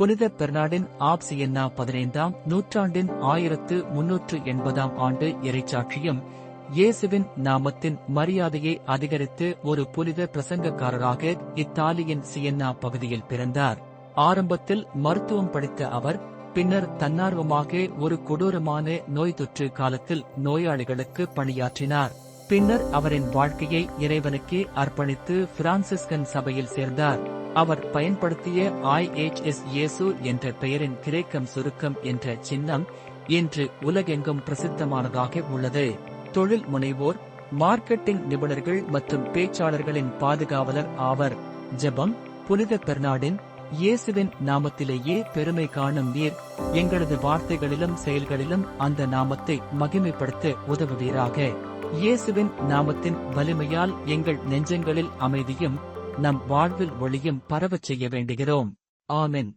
புனித பெர்னாடின் app Siena பதினைந்தாம் நூற்றாண்டின் ஆயிரத்து முன்னூற்று எண்பதாம் ஆண்டு இறைச்சாட்சியும் இயேசுவின் நாமத்தின் மரியாதையை அதிகரித்து ஒரு புனித பிரசங்கக்காரராக இத்தாலியின் சியன்னா பகுதியில் பிறந்தார். ஆரம்பத்தில் மருத்துவம் படித்த அவர் பின்னர் தன்னார்வமாக ஒரு கொடூரமான நோய் தொற்று காலத்தில் நோயாளிகளுக்கு பணியாற்றினார். பின்னர் அவரின் வாழ்க்கையை இறைவனுக்கே அர்ப்பணித்து பிரான்சிஸ்கன் சபையில் சேர்ந்தார். அவர் பயன்படுத்திய ஐஎச்எஸ் இயேசு என்ற பெயரின் கிரேக்கம் சுருக்கம் என்ற சின்னம் இன்று உலகெங்கும் பிரசித்தமானதாக உள்ளது. தொழில் முனைவோர் மார்க்கெட்டிங் நிபுணர்கள் மற்றும் பேச்சாளர்களின் பாதுகாவலர் ஆவர். ஜெபம் புனித பெர்னாடின் இயேசுவின் நாமத்திலேயே பெருமை காணும் நீர். எங்களது வார்த்தைகளிலும் செயல்களிலும் அந்த நாமத்தை மகிமைப்படுத்த உதவுவீராக. இயேசுவின் நாமத்தின் வலிமையால் எங்கள் நெஞ்சங்களில் அமைதியும் நம் வாழ்வில் ஒளியும் பரவச் செய்ய வேண்டுகிறோம். ஆமென்.